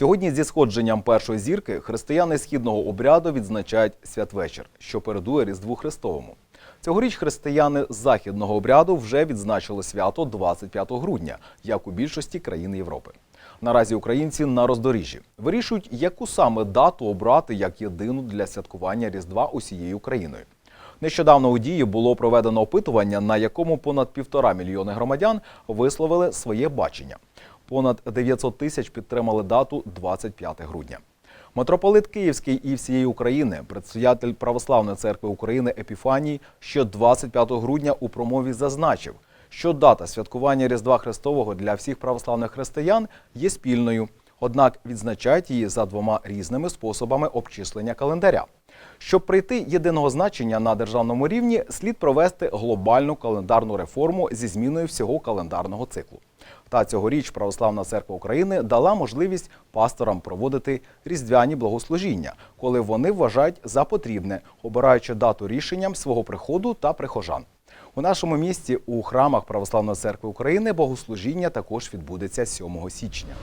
Сьогодні зі сходженням першої зірки християни східного обряду відзначають святвечір, що передує Різдву Христовому. Цьогоріч християни західного обряду вже відзначили свято 25 грудня, як у більшості країн Європи. Наразі українці на роздоріжжі вирішують, яку саме дату обрати як єдину для святкування Різдва усією Україною. Нещодавно у дії було проведено опитування, на якому понад півтора мільйони громадян висловили своє бачення. Понад 900 тисяч підтримали дату 25 грудня. Митрополит Київський і всієї України, предстоятель Православної церкви України Епіфаній, що 25 грудня у промові зазначив, що дата святкування Різдва Христового для всіх православних християн є спільною, однак відзначають її за двома різними способами обчислення календаря. Щоб прийти єдиного значення на державному рівні, слід провести глобальну календарну реформу зі зміною всього календарного циклу. Та цьогоріч Православна церква України дала можливість пасторам проводити різдвяні благослужіння, коли вони вважають за потрібне, обираючи дату рішенням свого приходу та прихожан. У нашому місті у храмах Православної церкви України богослужіння також відбудеться 7 січня.